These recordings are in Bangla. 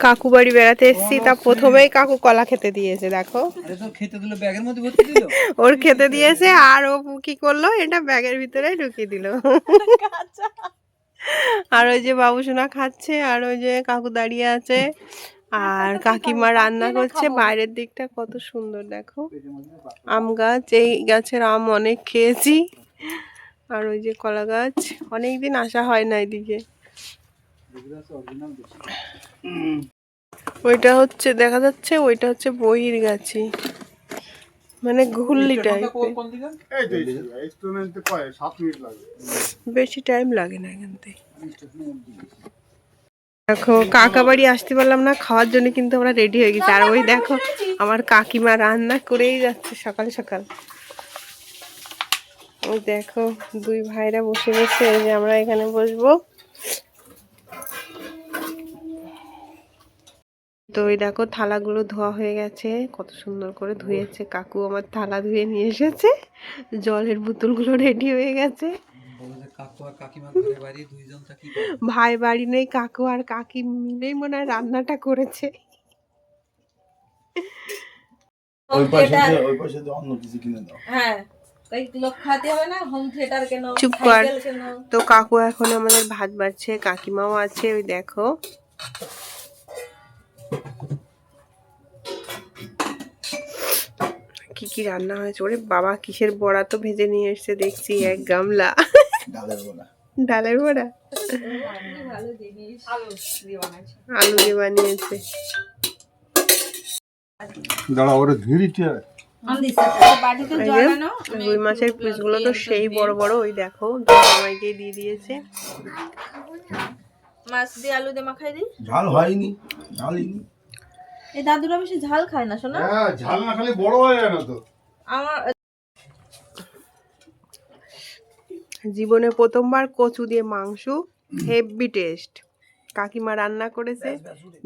কাকু বাড়ি বেড়াতে এসেছি তা প্রথমেই কাকু কলা খেতে দিয়েছে দেখো। আরে তো খেতে দিল ব্যাগের মধ্যে ভর্তি দিল? ওর খেতে দিয়েছে আর ও কি করল এটা ব্যাগের ভিতরে ঢুকিয়ে দিল। আর ওই যে বাবুসোনা খাচ্ছে আর ওই যে কাকু দাঁড়িয়ে আছে আর কাকিমা রান্না করছে বাইরের দিকটা কত সুন্দর দেখো। আম গাছ এই গাছের আম অনেক খেয়েছি। আর ওই যে কলা গাছ অনেক দিন আসা হয় না এদিকে। ওইটা হচ্ছে দেখা যাচ্ছে ওইটা হচ্ছে বইয়ের গাছি মানে ঘুরলি বেশি টাইম লাগে না এখান থেকে। দেখো কাকা বাড়ি আসতে পারলাম না খাওয়ার জন্য কিন্তু আমরা রেডি হয়ে গেছি। আর ওই দেখো আমার কাকিমা রান্না করেই যাচ্ছে সকাল সকাল। ওই দেখো দুই ভাইরা বসে এই যে আমরা এখানে বসবো। তো ওই দেখো থালাগুলো ধোয়া হয়ে গেছে কত সুন্দর করে ধুয়েছে। কাকু আমার থালা ধুয়ে নিয়ে এসেছে জলের বোতলগুলো রেডি হয়ে গেছে। বলো যে কাকু আর কাকিমা ঘরে বাড়ি দুইজন থাকি ভাই বাড়ি নেই কাকু আর কাকি মিলেই মনে হয় রান্নাটা করেছে। ওই পাশে দিয়ে- ওই পাশে দিয়ে অন্য কিছু কিনে দাও। হ্যাঁ কয়েক লোক খাতে হবে না? হোম থিয়েটার কেন চুপ কর। তো কাকু এখন আমাদের ভাত বাড়ছে কাকিমাও আছে ওই দেখো। কি কি রান্না হয়েছে? ওরে বাবা কিসের বড়া তো ভেজে নিয়ে এসছে? দেখছি এক গামলা। ডালের বড়া। আলু দিয়ে বানাচ্ছি আলু দিয়ে বানিয়েছে। দাঁড়া ওরে রুই মাছের পিসগুলো তো সেই বড় বড় ওই দেখো আমাকে দিয়ে দিয়েছে। মাছ দিয়ে আলু দিয়ে মাখাই দিই? ঝাল হয়নি ঝালইনি এই দাদুরা বেশি ঝাল খায় না শোনা। হ্যাঁ ঝাল না খালি বড় হয়ে যায় না তো। আমার জীবনে প্রথমবার কচু দিয়ে মাংস হেভি টেস্ট। কাকিমা রান্না করেছে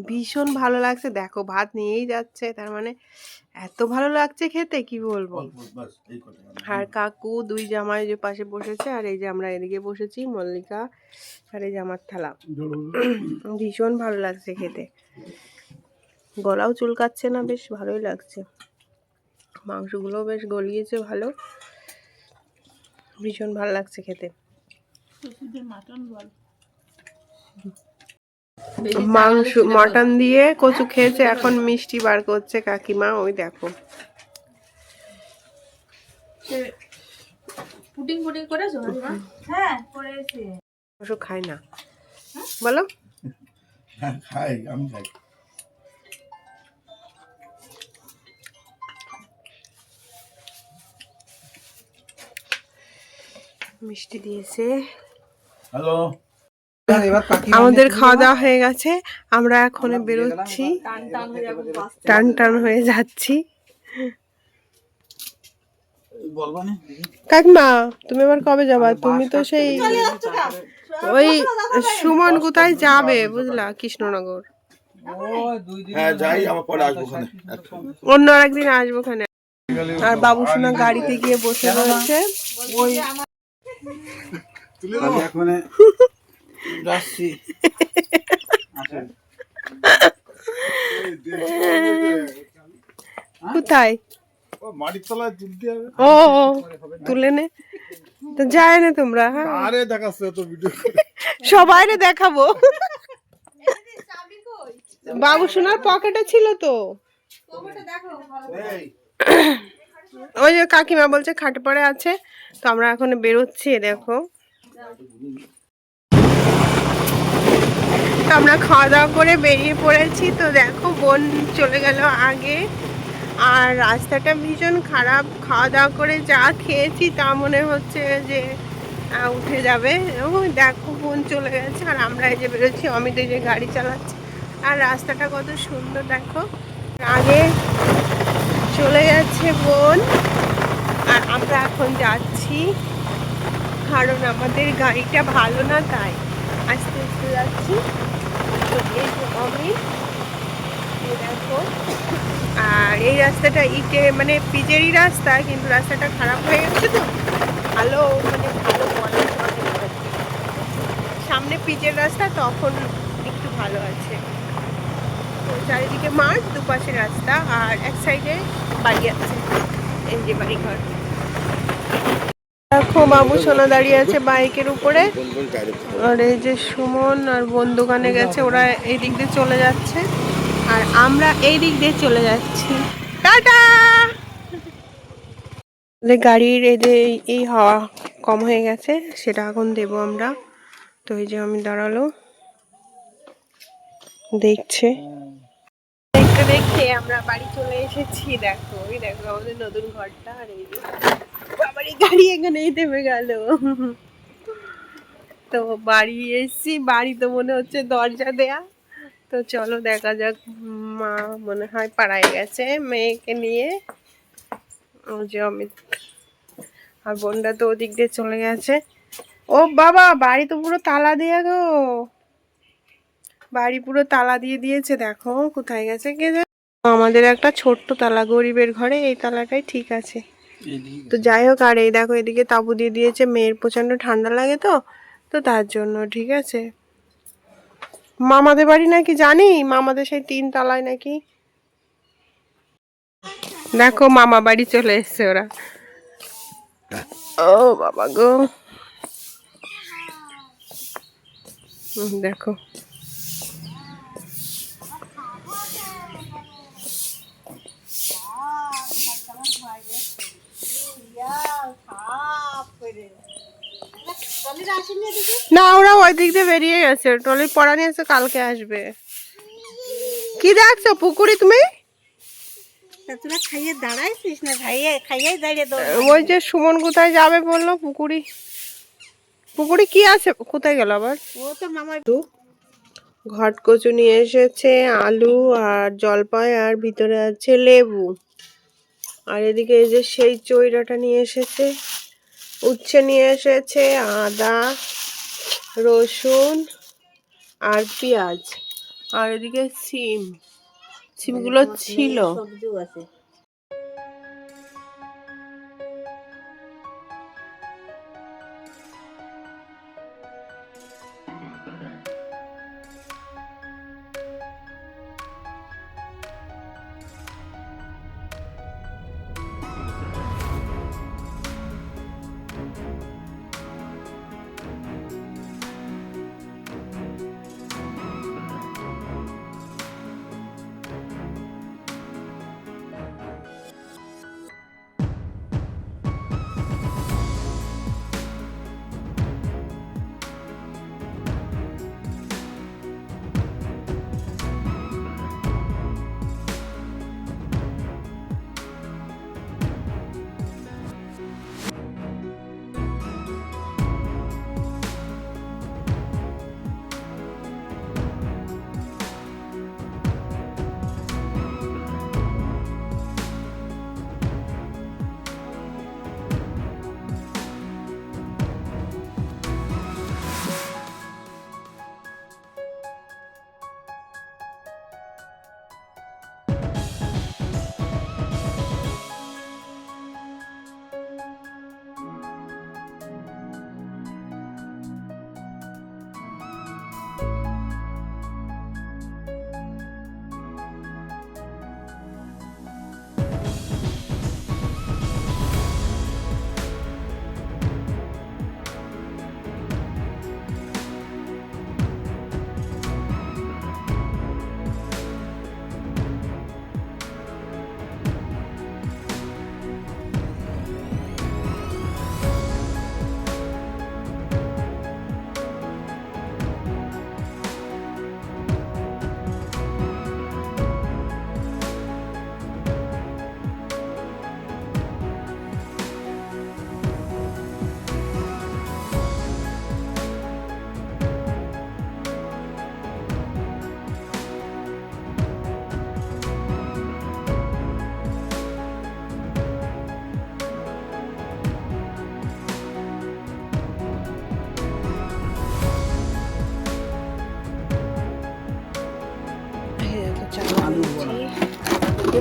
ভীষণ ভালো লাগছে। দেখো ভাত নিয়েই যাচ্ছে তার মানে এত ভালো লাগছে খেতে কি বলব? বাস এই কথা আর কাকু দুই জামাই যে পাশে বসেছে আর এই যে আমরা এদিকে বসেছি মল্লিকা আর এই যে আমার থালা। ভীষণ ভালো লাগছে খেতে। গলাও চুলকাচ্ছে না বেশ ভালোই লাগছে। মাংসগুলোও বেশ গলিয়েছে ভালো। ভীষণ ভালো লাগছে খেতে। মাংস মটন দিয়ে কচু খেয়েছে এখন মিষ্টি বার করছে কাকিমা ওই দেখো। পুডিং পুডিং করেছ হ্যাঁ করেছি। খায় না। বলো। হ্যাঁ খাই আমি খাই। মিষ্টি দিয়েছে। হ্যালো। আমাদের খাওয়া দাওয়া হয়ে গেছে আমরা এখন বেরোচ্ছি। টান টান হয়ে হয়ে যাচ্ছি। বলবা কাকিমা তুমি আবার কবে যাবা? তুমি তো সেই ওই সুমন কোথায় যাবে? বুঝলা কৃষ্ণনগর। ওই দুই দিন হ্যাঁ যাই আবার পরে আসব ওখানে অন্য আরেকদিন আসব ওখানে। আর বাবুসোনা গাড়িতে গিয়ে বসে রয়েছে। আমি এখন যাচ্ছি। কোথায়? ও তুলে নে। তো যায় না তোমরা হ্যাঁ? আরে দেখাচ্ছে তো ভিডিও সবাইরে দেখাবো। বাবুসোনার পকেটে ছিল তো। এই। ওই যে কাকিমা বলছে খাটে পড়ে আছে, তো আমরা এখন বেরোচ্ছি, দেখো। তো আমরা খাওয়া দাওয়া করে বেরিয়ে পড়েছি, তো দেখো, বোন চলে গেল আগে। আর রাস্তাটা ভীষণ খারাপ, খাওয়া দাওয়া করে যা খেয়েছি তা মনে হচ্ছে যে উঠে যাবে। ওই দেখো, বোন চলে গেছে, আর আমরা এই যে বেরোচ্ছি, অমিত যে গাড়ি চালাচ্ছে। আর রাস্তাটা কত সুন্দর, দেখো। আগে চলে যাচ্ছে বোন। আর আমরা এখন যাচ্ছি। কারণ আমাদের গাড়িটা ভালো না, তাই আস্তে আস্তে যাচ্ছি। তো এই এই দেখো। আর এই রাস্তাটা ইটে মানে পিচেরই রাস্তা, কিন্তু রাস্তাটা খারাপ হয়ে গেছে তো। ভালো মানে ভালো সামনে পিচের রাস্তা, তখন একটু ভালো আছে। চারিদিকে মাঠ, দুপাশে রাস্তা আর এক সাইডে বাড়ি আছে, এই যে বাড়ি ঘর দেখো, বাবু সোনা দাঁড়িয়ে আছে বাইকের উপরে। আর এই যে সুমন আর বোন দোকানে গেছে, ওরা এই দিক দিয়ে চলে যাচ্ছে। আর আমরা এই দিক দিয়ে চলে যাচ্ছি। টাটা! গাড়ির এই- এই হাওয়া কম হয়ে গেছে, সেটা এখন দেব আমরা। তো এই যে আমি দাঁড়াল। দেখছে। দেখতে আমরা বাড়ি চলে এসেছি, দেখো ওই দেখো আমাদের নতুন ঘরটা আর এই বাবারই গাড়ি এখানেই থেমে গেল। তো বাড়ি এসেছি, বাড়ি তো মনে হচ্ছে দরজা দেয়া। তো চলো দেখা যাক, মা মনে হয় পাড়ায় গেছে মেয়েকে নিয়ে। যে অমিত আর বোনটা তো ওদিক দিয়ে চলে গেছে। ও বাবা, বাড়ি তো পুরো তালা দেয়া গো। বাড়ি পুরো তালা দিয়ে দিয়েছে দেখো কোথায় গেছে কে জানে? আমাদের একটা ছোট্ট তালা গরিবের ঘরে এই তালাটাই ঠিক আছে। তো যাই হোক আর এই দেখো এদিকে তাবু দিয়ে দিয়েছে মেয়ের প্রচণ্ড ঠান্ডা লাগে তো তো তার জন্য ঠিক আছে। মামাদের বাড়ি নাকি জানি? মামাদের সেই তিন তলায় নাকি। দেখো মামা বাড়ি চলে এসছে ওরা। ও বাবা গো। দেখো। না ওরা ওই দিক দিয়ে বেরিয়ে গেছে। টলি পড়া নিয়ে এসে কালকে আসবে। কি দেখছ পুকুরি তুমি? খাইয়ে দাঁড়াইছিস না? খাইয়ে দাঁড়িয়ে ওই যে সুমন কোথায় যাবে বলল পুকুরি। পুকুরি কি আছে? কোথায় গেল আবার? ও তো মামার ঘট কচু নিয়ে এসেছে আলু আর জলপাই আর ভিতরে আছে লেবু। আর এদিকে এই যে সেই চৈরাটা নিয়ে এসেছে উচ্ছে নিয়ে এসেছে আদা রসুন আর পেঁয়াজ। আর এদিকে সিম সিমগুলো ছিল।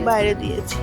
বাইরে দিয়েছি।